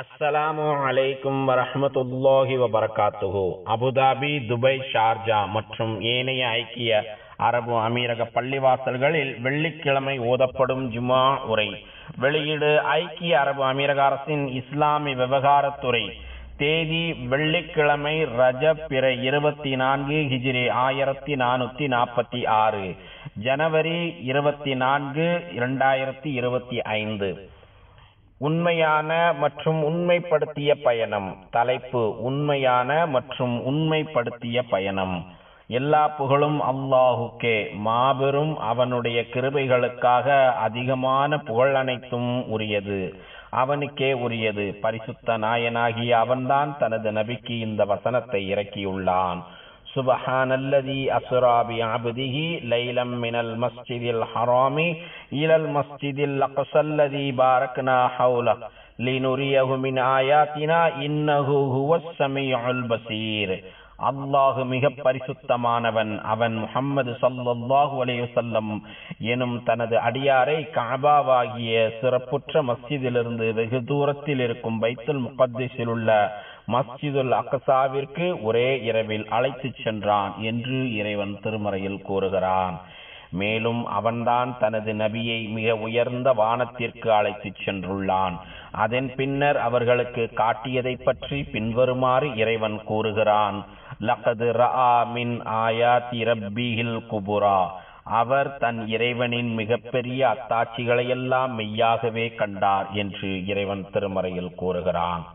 அஸ்ஸலாமு அலைக்கும் வரஹ்மத்துல்லாஹி வபரகாத்துஹு. அபுதாபி துபை ஷார்ஜா மற்றும் ஏனைய ஐக்கிய அரபு அமீரக பள்ளிவாசல்களில் வெள்ளிக்கிழமை ஓதப்படும் ஜுமா உரை. வெளியீடு ஐக்கிய அரபு அமீரக அரசின் இஸ்லாமிய விவகாரத்துறை தேதி வெள்ளிக்கிழமை ரஜப் பிற இருபத்தி நான்கு ஹிஜிரி ஆயிரத்தி நானூத்தி நாற்பத்தி ஆறு. ஜனவரி இருபத்தி நான்கு இரண்டாயிரத்தி இருபத்தி ஐந்து. உண்மையான மற்றும் உண்மைப்படுத்திய பயணம். தலைப்பு உண்மையான மற்றும் உண்மைப்படுத்திய பயணம். எல்லா புகழும் அல்லாஹுக்கே. மாபெரும் அவனுடைய கிருபைகளுக்காக அதிகமான புகழ் அனைத்தும் உரியது. அவனுக்கே உரியது. பரிசுத்த நாயனாகிய அவன்தான் தனது நபிக்கு இந்த வசனத்தை இறக்கியுள்ளான். سبحان الذي أسرى بعبده ليلا من المسجد الحرام إلى المسجد الأقصى الذي باركنا حوله لنريه من آياتنا إنه هو السميع البصير அல்லாஹு மிக பரிசுத்தமானவன் அவன் முகம்மது சல்லல்லாஹு அலையுசல்லம் எனும் தனது அடியாரை காபாவாகிய சிறப்புற்ற மஸ்ஜிதிலிருந்து வெகு தூரத்தில் இருக்கும் பைத்துல் முகத்திஸில் உள்ள மஸ்ஜிதுல் அக்கசாவிற்கு ஒரே இரவில் அழைத்துச் சென்றான் என்று இறைவன் திருமறையில் கூறுகிறான். மேலும் அவன்தான் தனது நபியை மிக உயர்ந்த வானத்திற்கு அழைத்துச் சென்றுள்ளான். அதன் பின்னர் அவர்களுக்கு காட்டியதை பற்றி பின்வருமாறு இறைவன் கூறுகிறான். லகது ரஆ மின் ஆயாத்தி ரப்பிஹில் குபுரா. அவர் தன் இறைவனின் மிகப்பெரிய அத்தாட்சிகளையெல்லாம் மெய்யாகவே கண்டார் என்று இறைவன் திருமறையில் கூறுகிறான்.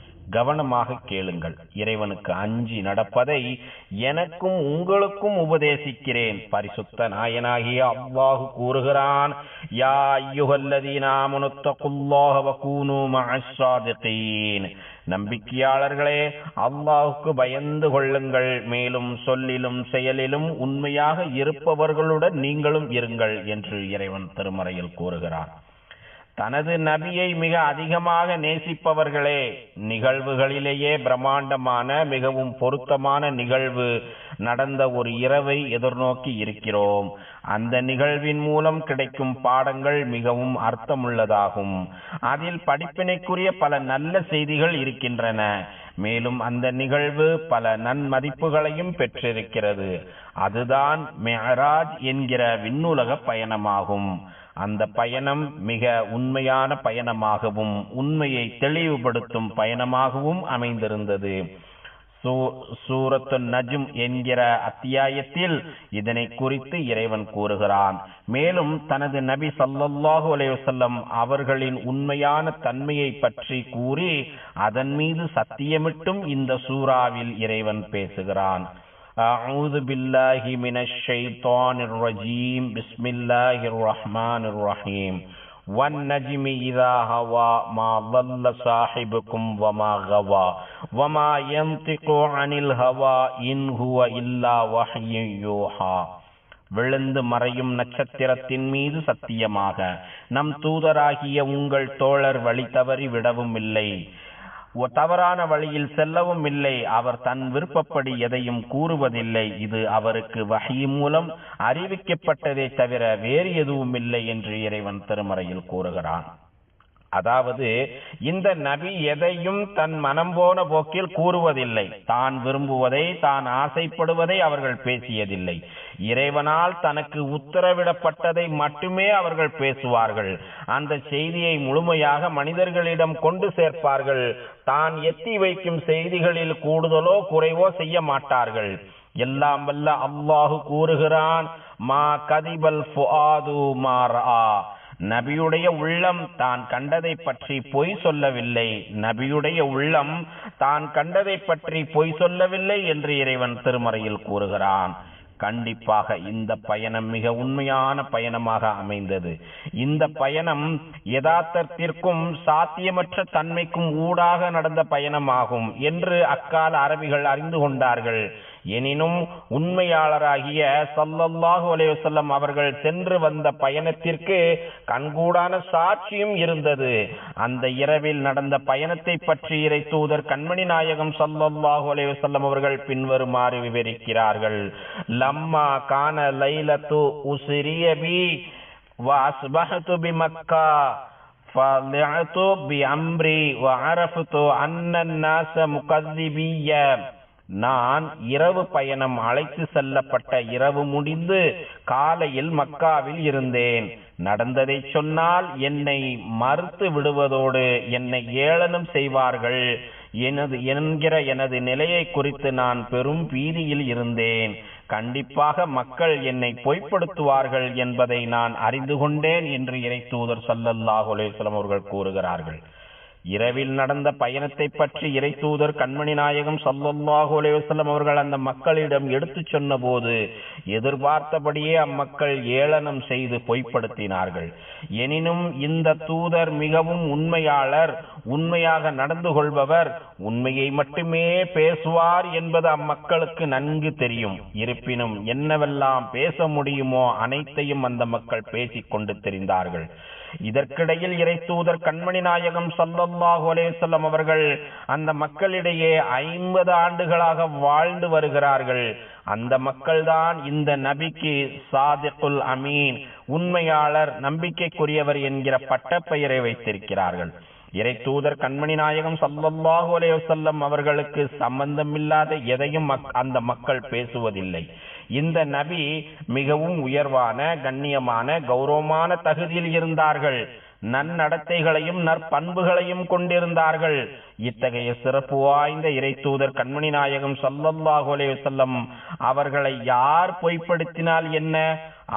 கவனமாக கேளுங்கள். இறைவனுக்கு அஞ்சி நடப்பதை எனக்கும் உங்களுக்கும் உபதேசிக்கிறேன். பரிசுத்த நாயனாகிய அவ்வாஹு கூறுகிறான் யா நம்பிக்கையாளர்களே அல்லாஹுக்கு பயந்து கொள்ளுங்கள். மேலும் சொல்லிலும் செயலிலும் உண்மையாக இருப்பவர்களுடன் நீங்களும் இருங்கள் என்று இறைவன் திருமறையில் கூறுகிறான். தனது நபியை மிக அதிகமாக நேசிப்பவர்களே நிகழ்வுகளிலேயே பிரம்மாண்டமான மிகவும் பொருத்தமான நிகழ்வு நடந்த ஒரு இரவை எதிர்நோக்கி இருக்கிறோம். அந்த நிகழ்வின் மூலம் கிடைக்கும் பாடங்கள் மிகவும் அர்த்தமுள்ளதாகும். அதில் படிப்பினைக்குரிய பல நல்ல செய்திகள் இருக்கின்றன. மேலும் அந்த நிகழ்வு பல நன்மதிப்புகளையும் பெற்றிருக்கிறது. அதுதான் மெஹராஜ் என்கிற விண்ணுலக பயணமாகும். அந்த பயணம் மிக உண்மையான பயணமாகவும் உண்மையை தெளிவுபடுத்தும் பயணமாகவும் அமைந்திருந்தது. சூரத்து நஜும் என்கிற அத்தியாயத்தில் இதனை குறித்து இறைவன் கூறுகிறான். மேலும் தனது நபி சல்லல்லாஹு அலைவசல்லம் அவர்களின் உண்மையான தன்மையை பற்றி கூறி அதன் மீது சத்தியமிட்டும் இந்த சூறாவில் இறைவன் பேசுகிறான். أعوذ بالله من الشيطان الرجيم بسم الله الرحمن الرحيم والنجم إذا هوى ما ضل صاحبكم وما غوى وما ينطق عن الهوى إن هو إلا وحي يوحى விழுந்து மறையும் நட்சத்திரத்தின் மீது சத்தியமாக நம் தூதராகிய உங்கள் தோழர் வழி தவறி விடவும் இல்லை தவறான வழியில் செல்லவும் இல்லை. அவர் தன் விருப்பப்படி எதையும் கூறுவதில்லை. இது அவருக்கு வகை மூலம் அறிவிக்கப்பட்டதை தவிர வேறு எதுவும் இல்லை என்று இறைவன் திருமறையில் கூறுகிறான். அதாவது இந்த நபி எதையும் தன் மனம் போன போக்கில் கூறுவதில்லை. தான் விரும்புவதை தான் ஆசைப்படுவதை அவர்கள் பேசியதில்லை. இறைவனால் தனக்கு உத்தரவிடப்பட்டதை மட்டுமே அவர்கள் பேசுவார்கள். அந்த செய்தியை முழுமையாக மனிதர்களிடம் கொண்டு சேர்ப்பார்கள். தான் எத்தி வைக்கும் செய்திகளில் கூடுதலோ குறைவோ செய்ய மாட்டார்கள். எல்லாம் வல்ல அல்லாஹு கூறுகிறான் மா கதிபல் ஃபுஆது மா நபியுடைய உள்ளம் தான் கண்டதை பற்றி பொய் சொல்லவில்லை. நபியுடைய உள்ளம் தான் கண்டதை பற்றி பொய் சொல்லவில்லை என்று இறைவன் திருமறையில் கூறுகிறான். கண்டிப்பாக இந்த பயணம் மிக உண்மையான பயணமாக அமைந்தது. இந்த பயணம் யதார்த்தத்திற்கும் சாத்தியமற்ற தன்மைக்கும் ஊடாக நடந்த பயணமாகும் என்று அக்கால அரபிகள் அறிந்து கொண்டார்கள். எனினும் உண்மையாளராகிய சல்லல்லாஹு அலைஹி வஸல்லம் அவர்கள் சென்று வந்த பயணத்திற்கு கண்கூடான சாட்சியும் இருந்தது அந்த இரவில் நடந்த பயணத்தை பற்றி இறை தூதர் கண்மணி நாயகம் சல்லல்லாஹு அலைஹி வஸல்லம் அவர்கள் பின்வருமாறு விவரிக்கிறார்கள் லம்மா கான லைலத்து உஸ்ரிய பி وأصبحت بمكة فضعت بأمري وعرفت أن الناس مكذبية நான் இரவு பயணம் அழைத்து செல்லப்பட்ட இரவு முடிந்து காலையில் மக்காவில் இருந்தேன். நடந்ததை சொன்னால் என்னை மறுத்து விடுவதோடு என்னை ஏளனம் செய்வார்கள். எனது என்கிற எனது நிலையை குறித்து நான் பெரும் பீதியில் இருந்தேன். கண்டிப்பாக மக்கள் என்னை பொய்ப்படுத்துவார்கள் என்பதை நான் அறிந்து கொண்டேன் என்று இறை தூதர் சல்லல்லாஹு அவர்கள் கூறுகிறார்கள். இரவில் நடந்த பயணத்தை பற்றி இறை தூதர் கண்மணி நாயகம் சல்லல்லாஹு அலைஹி அவர்கள் அந்த மக்களிடம் எடுத்துச் சொன்னபோது எதிர்பார்த்தபடியே அம்மக்கள் ஏளனம் செய்து பொய்ப்படுத்தினார்கள். எனினும் இந்த தூதர் மிகவும் உண்மையாளர் உண்மையாக நடந்து கொள்பவர் உண்மையை மட்டுமே பேசுவார் என்பது அம்மக்களுக்கு நன்கு தெரியும். இருப்பினும் என்னவெல்லாம் பேச முடியுமோ அனைத்தையும் அந்த மக்கள் பேசிக்கொண்டு தெரிந்தார்கள். இதற்கிடையில் இறை தூதர் கண்மணி நாயகம் சல்லல்லாஹு அலேசல்லம் அவர்கள் அந்த மக்களிடையே ஐம்பது ஆண்டுகளாக வாழ்ந்து வருகிறார்கள். அந்த மக்கள்தான் இந்த நபிக்கு சாதிக்குல் அமீன் உண்மையாளர் நம்பிக்கைக்குரியவர் என்கிற பட்டப்பெயரை வைத்திருக்கிறார்கள். இறை தூதர் கண்மணி நாயகம் சல்லல்லாஹு அலைஹி அவர்களுக்கு சம்பந்தமில்லாத எதையும் மக்- அந்த மக்கள் பேசுவதில்லை. இந்த நபி மிகவும் உயர்வான கண்ணியமான கௌரவமான தகுதியில் இருந்தார்கள். நன்னடத்தைகளையும் நற்பண்புகளையும் கொண்டிருந்தார்கள். இத்தகைய சிறப்பு வாய்ந்த இறை தூதர் கண்மணி நாயகம் சல்லல்லாஹு அலைஹி அவர்களை யார் பொய்ப்படுத்தினால் என்ன?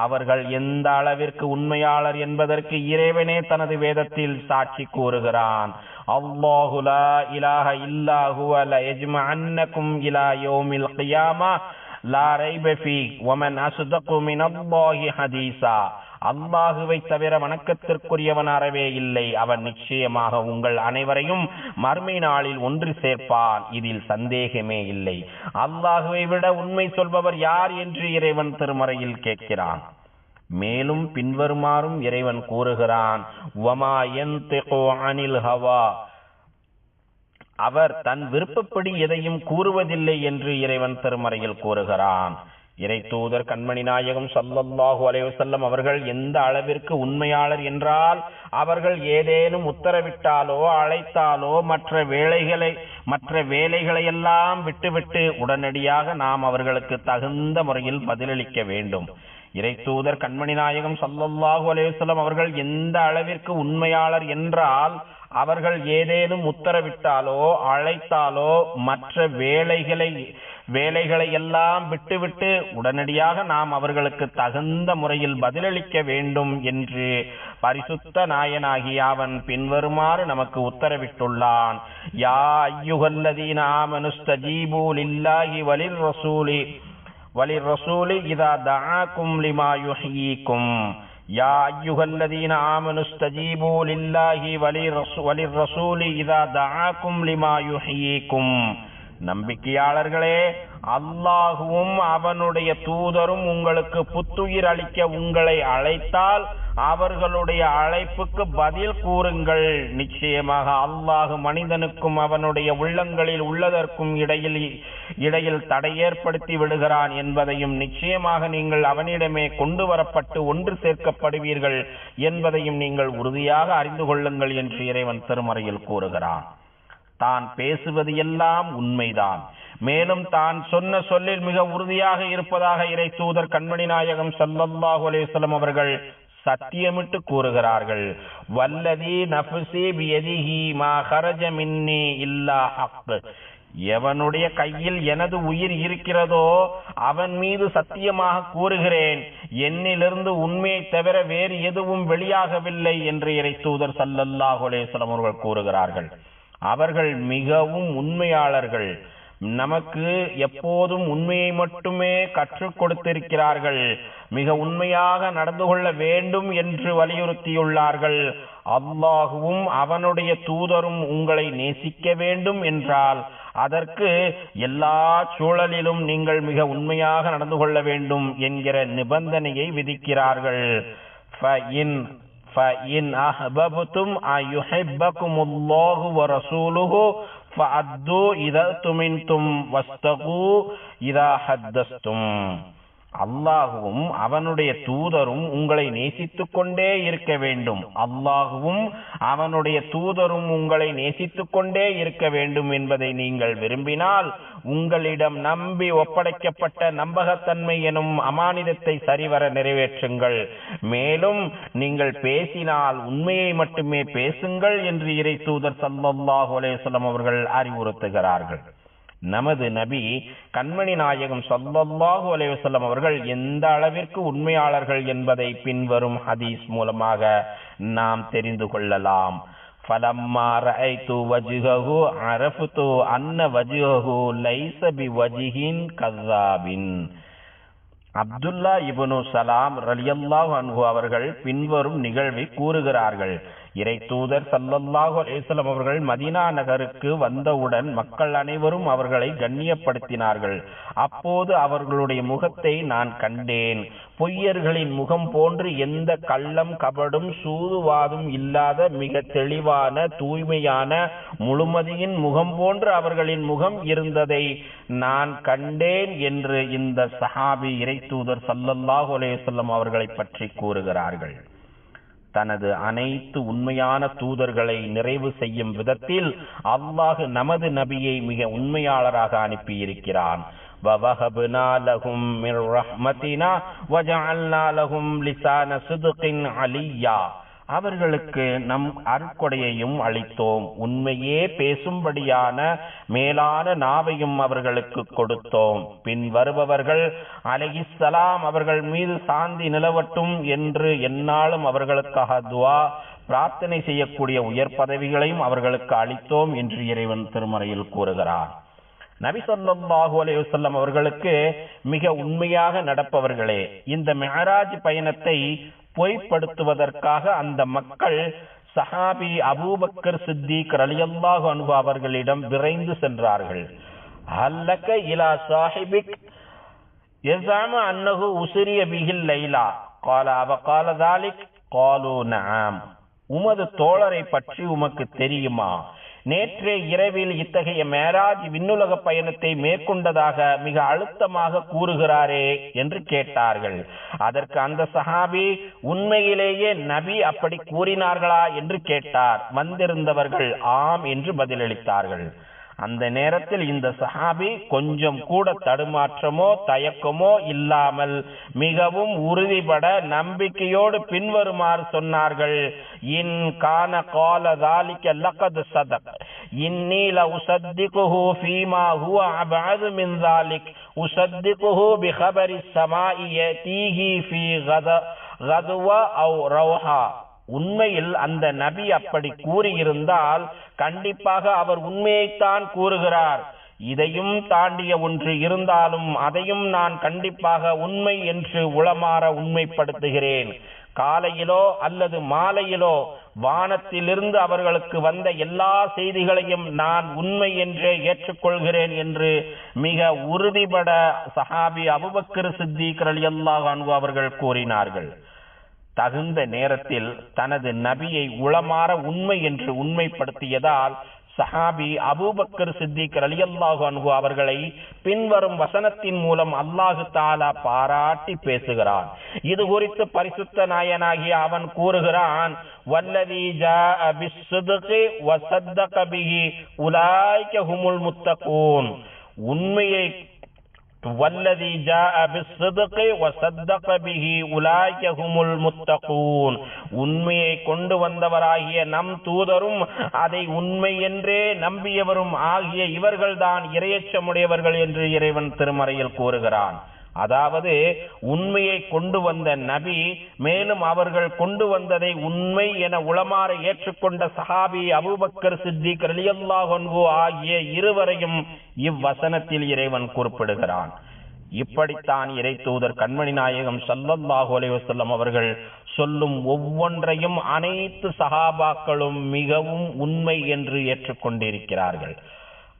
அவர்கள் எந்த அளவிற்கு உண்மையாளர் என்பதற்கு இறைவனே தனது வேதத்தில் சாட்சி கூறுகிறான். அல்லாஹுலா இலாஹ இல்லா ஹுவ அன்னக்கும் இலா யோமில் கியாமா. லா ரைப ஒமன் அசுதகு மினல்லாஹி ஹதீஸா அல்லாஹுவை தவிர வணக்கத்திற்குரியவன் அறவே இல்லை. அவன் நிச்சயமாக உங்கள் அனைவரையும் மர்மை நாளில் ஒன்று சேர்ப்பான். இதில் சந்தேகமே இல்லை. அல்லாஹுவை விட உண்மை சொல்பவர் யார் என்று இறைவன் திருமறையில் கேட்கிறான். மேலும் பின்வருமாறும் இறைவன் கூறுகிறான். வமா யன்திகு அனில் ஹவா. அவர் தன் விருப்பப்படி எதையும் கூறுவதில்லை என்று இறைவன் திருமறையில் கூறுகிறான். இறை தூதர் கண்மணி நாயகம் சல்லல்லாஹு அலைவசல்லம் அவர்கள் எந்த அளவிற்கு உண்மையாளர் என்றால் அவர்கள் ஏதேனும் உத்தரவிட்டாலோ அழைத்தாலோ மற்ற வேலைகளை மற்ற வேலைகளை எல்லாம் விட்டுவிட்டு உடனடியாக நாம் அவர்களுக்கு தகுந்த முறையில் பதிலளிக்க வேண்டும். இறை தூதர் கண்மணி நாயகம் சல்லல்லாஹு அலைஹி அவர்கள் எந்த அளவிற்கு உண்மையாளர் என்றால் அவர்கள் ஏதேனும் உத்தரவிட்டாலோ அழைத்தாலோ மற்ற வேலைகளை வேலைகளை எல்லாம் விட்டுவிட்டு உடனடியாக நாம் அவர்களுக்கு தகுந்த முறையில் பதிலளிக்க வேண்டும் என்று பரிசுத்த நாயனாகி அவன் பின்வருமாறு நமக்கு உத்தரவிட்டுள்ளான். யா ஐயுகல்லதீன ஆமனுஸ்தஜீபு லில்லாஹி வலிர் ரசூலி வலிர் ரசூலி இதா தாக்கும் லிமா யுஹீக்கும். يا أيها الذين آمنوا استجيبوا لله وللرس- وللرسول إذا دعاكم لما يحييكم நம்பிக்கையாளர்களே அல்லாஹுவும் அவனுடைய தூதரும் உங்களுக்கு புத்துயிர் அளிக்க உங்களை அழைத்தால் அவர்களுடைய அழைப்புக்கு பதில் கூறுங்கள். நிச்சயமாக அல்லாஹ் மனிதனுக்கும் அவனுடைய உள்ளங்களில் உள்ளதற்கும் இடையில் இடையில் தடை ஏற்படுத்தி விடுகிறான் என்பதையும் நிச்சயமாக நீங்கள் அவனிடமே கொண்டு வரப்பட்டு ஒன்று சேர்க்கப்படுவீர்கள் என்பதையும் நீங்கள் உறுதியாக அறிந்து கொள்ளுங்கள் என்று இறைவன் திருமறையில் கூறுகிறான். தான் பேசுவது எல்லாம் உண்மைதான். மேலும் தான் சொன்ன சொல்லில் மிக உறுதியாக இருப்பதாக இறை தூதர் கண்மணி நாயகம் ஸல்லல்லாஹு அலேஸ்லம் அவர்கள் சத்தியமிட்டு கூறுகிறார்கள். வல்லதி நஃப்ஸி பியதிஹி மா ஹரஜ மின்னே இல்லா ஹக். எவனுடைய கையில் எனது உயிர் இருக்கிறதோ அவன் மீது சத்தியமாக கூறுகிறேன். என்னிலிருந்து உண்மையை தவிர வேறு எதுவும் வெளியாகவில்லை என்று இறை தூதர் சல்லல்லாஹு அவர்கள் கூறுகிறார்கள். அவர்கள் மிகவும் உண்மையாளர்கள். நமக்கு எப்போதும் உண்மையை மட்டுமே கற்றுக் கொடுத்திருக்கிறார்கள் மிக உண்மையாக நடந்து கொள்ள வேண்டும் என்று வலியுறுத்தியுள்ளார்கள் அல்லாஹுவும் அவனுடைய தூதரும் உங்களை நேசிக்க வேண்டும் என்றால் அதற்கு எல்லா சூழலிலும் நீங்கள் மிக உண்மையாக நடந்து கொள்ள வேண்டும் என்கிற நிபந்தனையை விதிக்கிறார்கள் فَإِنْ فَإِنْ أَحْبَبْتُمْ أَنْ يُحِبَّكُمُ اللَّهُ وَرَسُولُهُ ஃபஅத்து இதா துமின்தும் வஸ்தகு இதா ஹத்தஸ்தும் அல்லாஹுவும் அவனுடைய தூதரும் உங்களை நேசித்துக் கொண்டே இருக்க வேண்டும். அல்லாஹுவும் அவனுடைய தூதரும் உங்களை நேசித்துக் கொண்டே இருக்க வேண்டும் என்பதை நீங்கள் விரும்பினால் உங்களிடம் நம்பி ஒப்படைக்கப்பட்ட நம்பகத்தன்மை எனும் அமானிதத்தை சரிவர நிறைவேற்றுங்கள். மேலும் நீங்கள் பேசினால் உண்மையை மட்டுமே பேசுங்கள் என்று இறை தூதர் சல்லல்லாஹு அலைஹி அவர்கள் அறிவுறுத்துகிறார்கள். நமது நபி கண்மணி நாயகம் ஸல்லல்லாஹு அலைஹி வஸல்லம் அவர்கள் எந்த அளவிற்கு உண்மையாளர்கள் என்பதை பின்வரும் ஹதீஸ் மூலமாக நாம் தெரிந்து கொள்ளலாம் فلما رأيت وجهه عرفت أن وجهه ليس بوجه كذاب அப்துல்லா இப்னு சலாம் ரலியல்லாஹு அன்ஹு அவர்கள் பின்வரும் நிகழ்வை கூறுகிறார்கள் இறை தூதர் சல்லல்லாஹு அலைஹி அவர்கள் மதீனா நகருக்கு வந்தவுடன் மக்கள் அனைவரும் அவர்களை கண்ணியப்படுத்தினார்கள். அப்போது அவர்களுடைய முகத்தை நான் கண்டேன். பொய்யர்களின் முகம் போன்று எந்த கள்ளம் கபடும் சூதுவாதும் இல்லாத மிக தெளிவான தூய்மையான முழுமதியின் முகம் போன்று அவர்களின் முகம் இருந்ததை நான் கண்டேன் என்று இந்த சஹாபி இறை தூதர் சல்லல்லாஹு அலேசல்லம் அவர்களை பற்றி கூறுகிறார்கள். தனது அனைத்து உண்மையான தூதர்களை நிறைவு செய்யும் விதத்தில் அல்லாஹ் நமது நபியை மிக உண்மையாளராக அனுப்பியிருக்கிறான் وَوَهَبْنَا لَهُم مِّن رَّحْمَتِنَا وَجَعَلْنَا لَهُمْ لِسَانَ صِدْقٍ عَلِيًّا அவர்களுக்கு நம் அருட்கொடையையும் அளித்தோம். உண்மையே பேசும்படியான மேலான நாவையும் அவர்களுக்கு கொடுத்தோம். பின் வருபவர்கள் அலகிசலாம் அவர்கள் மீது சாந்தி நிலவட்டும் என்று எந்நாளும் அவர்களுக்காக துவா பிரார்த்தனை செய்யக்கூடிய உயர் பதவிகளையும் அவர்களுக்கு அளித்தோம் என்று இறைவன் திருமறையில் கூறுகிறார். நபி சொல்லாஹு அலையுசல்லம் அவர்களுக்கு மிக உண்மையாக நடப்பவர்களே இந்த மெஹராஜ் பயணத்தை பொய்ப்படுத்துவதற்காக அந்த மக்கள் சஹாபி அபூபக்கர் சித்திக் ரலியல்லாஹு அன்பு அவர்களிடம் விரைந்து சென்றார்கள். அல்லக்க இலா சாஹிபிக் எசாம அன்னகு உசிரிய பிகில் லைலா. கால அவ தாலிக் காலோ நாம் உமது தோழரை பற்றி உமக்கு தெரியுமா? நேற்றே இரவில் இத்தகைய மேராஜ் விண்ணுலக பயணத்தை மேற்கொண்டதாக மிக அழுத்தமாக கூறுகிறாரே என்று கேட்டார்கள். அதற்கு அந்த சஹாபி உண்மையிலேயே நபி அப்படி கூறினார்களா? என்று கேட்டார். வந்திருந்தவர்கள் ஆம் என்று பதிலளித்தார்கள். அந்த நேரத்தில் இந்த சஹாபி கொஞ்சம் கூட தடுமாற்றமோ தயக்கமோ இல்லாமல் மிகவும் உறுதிபட நம்பிக்கையோடு பின்வருமாறு சொன்னார்கள். இன் கான கால தாலிக்க லக்கது சதக். இந்நீல இன்னீல உசத்திகுஹு ஃபீமா ஹுவ அபாது மின் தாலிக். உசத்திகுஹு பிஹபரி சமாஇய தீஹி ஃபீ கத கதுவ அவு ரவுஹா உண்மையில் அந்த நபி அப்படி கூறியிருந்தால் கண்டிப்பாக அவர் உண்மையைத்தான் கூறுகிறார். இதையும் தாண்டிய ஒன்று இருந்தாலும் அதையும் நான் கண்டிப்பாக உண்மை என்று உளமாற உண்மைப்படுத்துகிறேன். காலையிலோ அல்லது மாலையிலோ வானத்திலிருந்து அவர்களுக்கு வந்த எல்லா செய்திகளையும் நான் உண்மை என்றே ஏற்றுக்கொள்கிறேன் என்று மிக உறுதிபட சஹாபி அபுபக்கர் சித்திக் அல்லாஹ் அவர்கள் கூறினார்கள். தகுந்த நேரத்தில் தனது நபியை உளமாற உண்மை என்று உண்மைப்படுத்தியதால் சஹாபி அபூபக்கர் சித்திக் ரலியல்லாஹு அன்ஹு அவர்களை பின்வரும் வசனத்தின் மூலம் அல்லாஹு தாலா பாராட்டி பேசுகிறான். இது குறித்து பரிசுத்த நாயனாகிய அவன் கூறுகிறான் வல்லதி ஜாஅ பிஸ்ஸித்கி வஸத்தக பிஹி உலாய்க ஹுமுல் முத்தகூன். உண்மையை வல்லதி ஜாஅ பிஸ்ஸித்கி வஸத்தக பிஹி உலாயிக ஹுமுல் முத்தகூன் உண்மையை கொண்டு வந்தவராகிய நம் தூதரும் அதை உண்மை என்றே நம்பியவரும் ஆகிய இவர்கள்தான் இரையச்சமுடையவர்கள் என்று இறைவன் திருமறையில் கூறுகிறான். அதாவது உண்மையை கொண்டு வந்த நபி மேலும் அவர்கள் கொண்டு வந்ததை உண்மை என உளமாற ஏற்றுக்கொண்ட சஹாபி அபுபக்கர் சித்தி ரலியல்லா ஆகிய இருவரையும் இவ்வசனத்தில் இறைவன் குறிப்பிடுகிறான். இப்படித்தான் இறை தூதர் கண்மணி நாயகம் சல்லல்லாஹு அலைவசல்லம் அவர்கள் சொல்லும் ஒவ்வொன்றையும் அனைத்து சஹாபாக்களும் மிகவும் உண்மை என்று ஏற்றுக்கொண்டிருக்கிறார்கள்.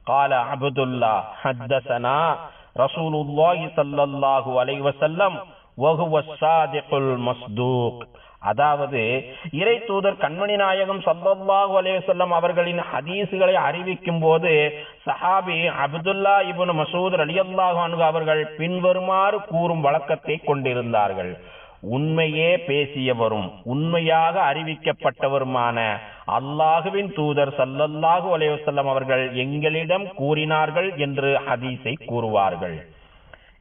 கால அபுதுல்லா ஹத்தசனா ரசூலுல்லாஹி சல்லல்லாஹு அலைவசல்லம் வகுவ சாதிகுல் மஸ்தூக். அதாவது இறை தூதர் கண்மணி நாயகம் சல்லல்லாஹு செல்லம் அவர்களின் ஹதீசுகளை அறிவிக்கும் போது சஹாபி அப்துல்லா இபுன் மசூத் அலியல்லாஹு அவர்கள் பின்வருமாறு கூறும் வழக்கத்தை கொண்டிருந்தார்கள். உண்மையே பேசியவரும் உண்மையாக அறிவிக்கப்பட்டவருமான அல்லாஹுவின் தூதர் சல்லல்லாஹு அலைஹி அவர்கள் எங்களிடம் கூறினார்கள் என்று ஹதீஸை கூறுவார்கள்.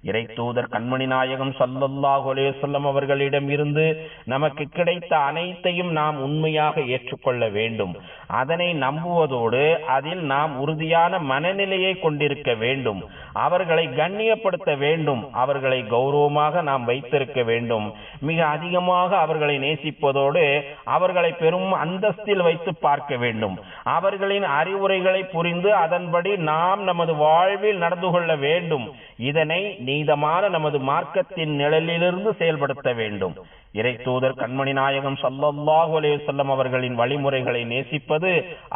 இறை தூதர் கண்மணி நாயகம் சல்லல்லாஹு அலைஹி அவர்களிடம் இருந்து நமக்கு கிடைத்த அனைத்தையும் நாம் உண்மையாக ஏற்றுக்கொள்ள வேண்டும். அதனை நம்புவதோடு அதில் நாம் உறுதியான மனநிலையை கொண்டிருக்க வேண்டும். அவர்களை கண்ணியப்படுத்த வேண்டும். அவர்களை கௌரவமாக நாம் வைத்திருக்க வேண்டும். மிக அதிகமாக அவர்களை நேசிப்பதோடு அவர்களை பெரும் அந்தஸ்தில் வைத்து பார்க்க வேண்டும். அவர்களின் அறிவுரைகளை புரிந்து அதன்படி நாம் நமது வாழ்வில் நடந்து கொள்ள வேண்டும். இதனை நீதமான நமது மார்க்கத்தின் நிழலிலிருந்து செயல்படுத்த வேண்டும். இறை தூதர் கண்மணி நாயகம் சல்லல்லாஹு அலைஹி அவர்களின் வழிமுறைகளை நேசிப்பது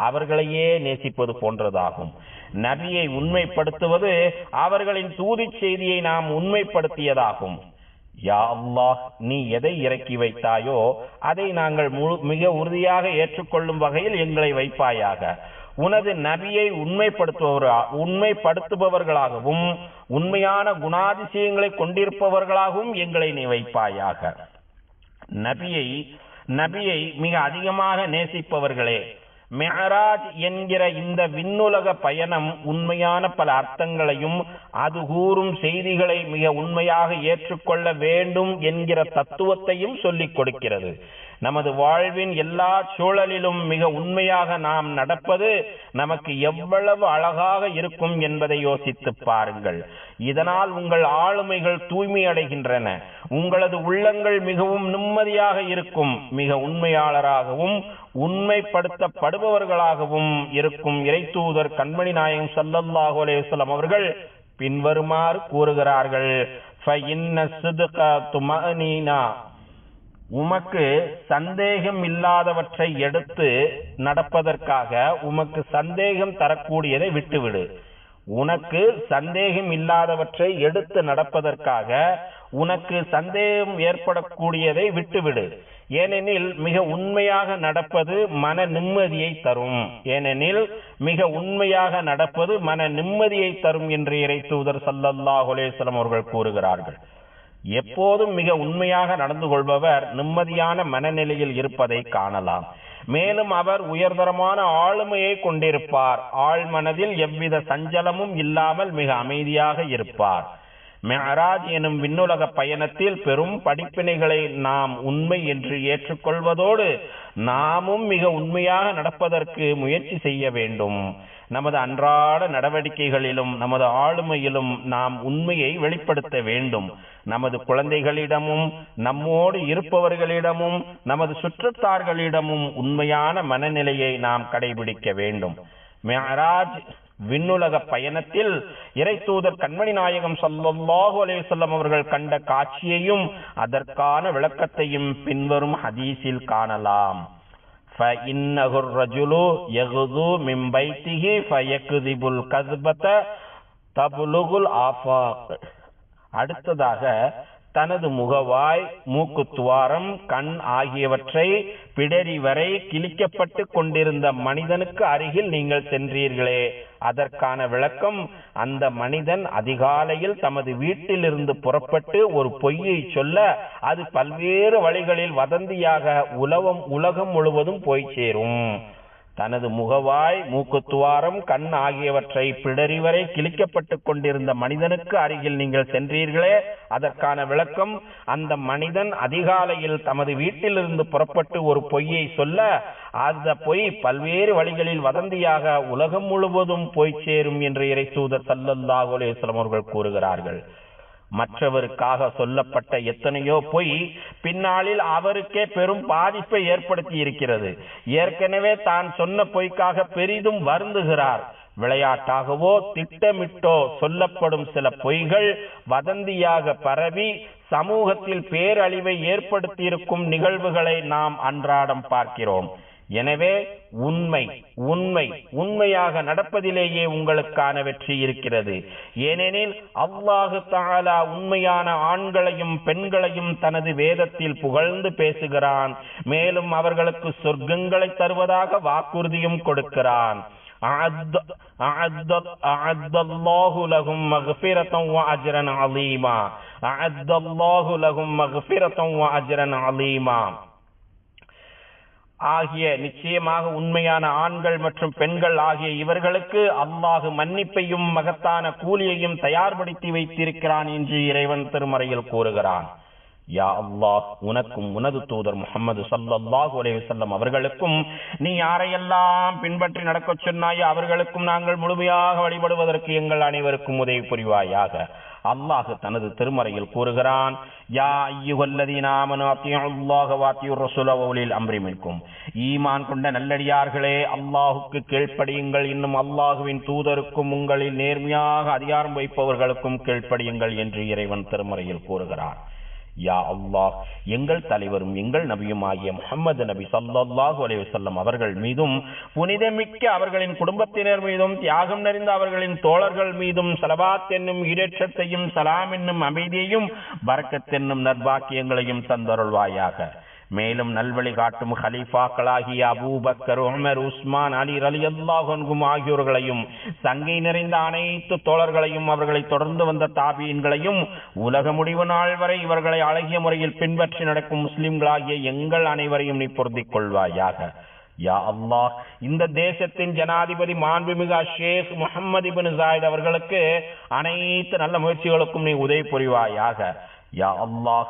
அவர்களையே நேசிப்பது போன்றதாகும். நபியை உண்மைப்படுத்துவது அவர்களின் தூதி செய்தியை நாம் உண்மைப்படுத்தியதாகும். யா அல்லாஹ் நீ எதை இறக்கி வைத்தாயோ அதை நாங்கள் முழு மிக உறுதியாக ஏற்றுக்கொள்ளும் வகையில் எங்களை வைப்பாயாக. உனது நபியை உண்மைப்படுத்துபவரா உண்மைப்படுத்துபவர்களாகவும் உண்மையான குணாதிசயங்களை கொண்டிருப்பவர்களாகவும் எங்களை நீ வைப்பாயாக. நபியை நபியை மிக அதிகமாக நேசிப்பவர்களே மெஹராஜ் என்கிற இந்த விண்ணுலக பயணம் உண்மையான பல அர்த்தங்களையும் அது கூறும் செய்திகளை மிக உண்மையாக ஏற்றுக்கொள்ள வேண்டும் என்கிற தத்துவத்தையும் சொல்லிக் கொடுக்கிறது. நமது வாழ்வின் எல்லா சூழலிலும் மிக உண்மையாக நாம் நடப்பது நமக்கு எவ்வளவு அழகாக இருக்கும் என்பதை யோசித்து பாருங்கள். இதனால் உங்கள் ஆளுமைகள் தூய்மை அடைகின்றன. உங்களது உள்ளங்கள் மிகவும் நிம்மதியாக இருக்கும். மிக உண்மையாளராகவும் உண்மைப்படுத்தப்படுபவர்களாகவும் இருக்கும் இறைத்தூதர் கண்மணி நாயகம் சல்லல்லாஹு அலைஹி அவர்கள் பின்வருமாறு கூறுகிறார்கள். உமக்கு சந்தேகம் இல்லாதவற்றை எடுத்து நடப்பதற்காக உமக்கு சந்தேகம் தரக்கூடியதை விட்டுவிடு. உனக்கு சந்தேகம் இல்லாதவற்றை எடுத்து நடப்பதற்காக உனக்கு சந்தேகம் ஏற்படக்கூடியதை விட்டுவிடு. ஏனெனில் மிக உண்மையாக நடப்பது மன நிம்மதியை தரும். ஏனெனில் மிக உண்மையாக நடப்பது மன நிம்மதியை தரும் என்று இறை தூதர் சல்லல்லாஹ் அவர்கள் கூறுகிறார்கள். எப்போதும் மிக உண்மையாக நடந்து கொள்பவர் நிம்மதியான மனநிலையில் இருப்பதை காணலாம். மேலும் அவர் உயர்தரமான ஆளுமையை கொண்டிருப்பார். ஆழ்மனதில் எவ்வித சஞ்சலமும் இல்லாமல் மிக அமைதியாக இருப்பார். மெஹராஜ் எனும் விண்ணுலக பயணத்தில் பெரும் படிப்பினைகளை நாம் உண்மை என்று ஏற்றுக்கொள்வதோடு நாமும் மிக உண்மையாக நடப்பதற்கு முயற்சி செய்ய வேண்டும். நமது அன்றாட நடவடிக்கைகளிலும் நமது ஆளுமையிலும் நாம் உண்மையை வெளிப்படுத்த வேண்டும். நமது குழந்தைகளிடமும் நம்மோடு இருப்பவர்களிடமும் நமது சுற்றத்தார்களிடமும் உண்மையான மனநிலையை நாம் கடைபிடிக்க வேண்டும். மெஹராஜ் விண்ணுலக பயணத்தில் இறை தூதர் கண்மணி நாயகம் சல்லல்லாஹு அலைஹி வஸல்லம் அவர்கள் கண்ட காட்சியையும் அதற்கான விளக்கத்தையும் பின்வரும் ஹதீஸில் காணலாம் فإنه الرجل يغدو من بيته فيكذب الكذبة تبلغ الآفاق அடுத்ததாக தனது முகவாய் மூக்கு துவாரம் கண் ஆகியவற்றை பிடரி வரை கிழிக்கப்பட்டு கொண்டிருந்த மனிதனுக்கு அருகில் நீங்கள் சென்றீர்களே அதற்கான விளக்கம் அந்த மனிதன் அதிகாலையில் தமது வீட்டிலிருந்து புறப்பட்டு ஒரு பொய்யை சொல்ல அது பல்வேறு வழிகளில் வதந்தியாக உலகம் உலகம் முழுவதும் போய் சேரும். தனது முகவாய் மூக்குத்துவாரம் கண் ஆகியவற்றை பிடரி வரை கிழிக்கப்பட்டுக் கொண்டிருந்த மனிதனுக்கு அருகில் நீங்கள் சென்றீர்களே அதற்கான விளக்கம் அந்த மனிதன் அதிகாலையில் தமது வீட்டிலிருந்து புறப்பட்டு ஒரு பொய்யை சொல்ல அந்த பொய் பல்வேறு வழிகளில் வதந்தியாக உலகம் முழுவதும் போய் சேரும் என்று இறை தூதர் அவர்கள் கூறுகிறார்கள். மற்றவருக்காக சொல்லப்பட்ட எத்தனையோ பொய் பின்னாளில் அவருக்கே பெரும் பாதிப்பை ஏற்படுத்தி இருக்கிறது ஏற்கனவே தான் சொன்ன பொய்க்காக பெரிதும் வருந்துகிறார். விளையாட்டாகவோ திட்டமிட்டோ சொல்லப்படும் சில பொய்கள் வதந்தியாக பரவி சமூகத்தில் பேரழிவை ஏற்படுத்தியிருக்கும் நிகழ்வுகளை நாம் அன்றாடம் பார்க்கிறோம். எனவே உண்மை உண்மை உண்மையாக நடப்பதிலேயே உங்களுக்கான வெற்றி இருக்கிறது ஏனெனில் அல்லாஹு தஆலா உண்மையான ஆண்களையும் பெண்களையும் தனது வேதத்தில் புகழ்ந்து பேசுகிறான் மேலும் அவர்களுக்கு சொர்க்கங்களை தருவதாக வாக்குறுதியும் கொடுக்கிறான் أعد أعد أعد الله لهم مغفرة وأجرا عظيما أعد الله لهم مغفرة وأجرا عظيما ஆகிய நிச்சயமாக உண்மையான ஆண்கள் மற்றும் பெண்கள் ஆகிய இவர்களுக்கு அல்லாஹு மன்னிப்பையும் மகத்தான கூலியையும் தயார்படுத்தி வைத்திருக்கிறான் என்று இறைவன் திருமறையில் கூறுகிறான். யா அல்லாஹ் உனக்கும் உனது தூதர் முகமது சல்லல்லாஹு அலைஹி அவர்களுக்கும் நீ யாரையெல்லாம் பின்பற்றி நடக்கச் சொன்னாயோ அவர்களுக்கும் நாங்கள் முழுமையாக வழிபடுவதற்கு எங்கள் அனைவருக்கும் உதவி புரிவாயாக. அல்லாஹு தனது திருமறையில் கூறுகிறான் யா ஐயுகல்லதீன ஆமனு அத்தியுல்லாஹ வாத்தியுர் ரசூல வௌலில் ஈமான் கொண்ட நல்லடியார்களே அல்லாஹுக்கு கீழ்ப்படியுங்கள். இன்னும் அல்லாஹுவின் தூதருக்கும் உங்களில் நேர்மையாக அதிகாரம் வைப்பவர்களுக்கும் கீழ்ப்படியுங்கள் என்று இறைவன் திருமறையில் கூறுகிறான். யா அல்லாஹ் எங்கள் தலைவரும் எங்கள் நபியும் ஆகிய முகமது நபி சல்லாஹூ அலைஹி அவர்கள் மீதும் புனிதமிக்க அவர்களின் குடும்பத்தினர் மீதும் தியாகம் நிறைந்த அவர்களின் தோழர்கள் மீதும் சலபாத் என்னும் ஈடேற்றத்தையும் சலாம் என்னும் அமைதியையும் பரக்கத் என்னும் நர்பாக்கியங்களையும் தந்தருள்வாயாக. மேலும் நல்வழி காட்டும் ஹலீஃபாக்களாகிய Abu Bakr Umar Usman Ali Ali அல்லாஹும் ஆகியோர்களையும் சங்கை நிறைந்த அனைத்து தோழர்களையும் அவர்களை தொடர்ந்து வந்த தாபியன்களையும் உலக முடிவு நாள் வரை இவர்களை அழகிய முறையில் பின்பற்றி நடக்கும் முஸ்லிம்களாகிய எங்கள் அனைவரையும் நீ பொருந்திக் கொள்வாயாக. யா அல்லாஹ் இந்த தேசத்தின் ஜனாதிபதி மாண்புமிகு ஷேக் முகமது இபின் ஜாயித் அவர்களுக்கு அனைத்து நல்ல முயற்சிகளுக்கும் நீ உதவி புரிவாயாக. யா அல்லாஹ்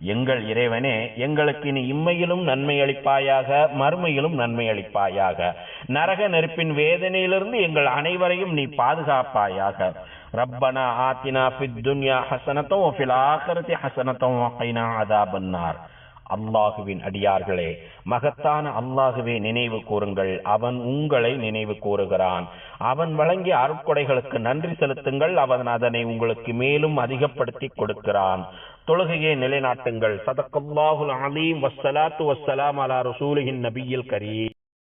எங்கள் இறைவனே எங்களுக்கு நீ இம்மையிலும் நன்மை அளிப்பாயாக மறுமையிலும் நன்மை அளிப்பாயாக. நரக நெருப்பின் வேதனையிலிருந்து எங்கள் அனைவரையும் நீ பாதுகாப்பாயாக. ரப்பனா ஆத்தினா ஃபித் துன்யா ஹசனத்தும் ஃபில் ஆகரத்தி ஹசனத்தும் அல்லாஹுவின் அடியார்களே மகத்தான அல்லாஹுவே நினைவு கூறுங்கள். அவன் உங்களை நினைவு கூறுகிறான். அவன் வழங்கிய அருட்கொடைகளுக்கு நன்றி செலுத்துங்கள். அவன் அதனை உங்களுக்கு மேலும் அதிகப்படுத்தி கொடுக்கிறான். தொழுகையை நிலைநாட்டுங்கள். சதக்கல்லாஹுல் அலீம் வசலாத்து வசலாம் அலா ரசூலின் நபியில் கரீம்.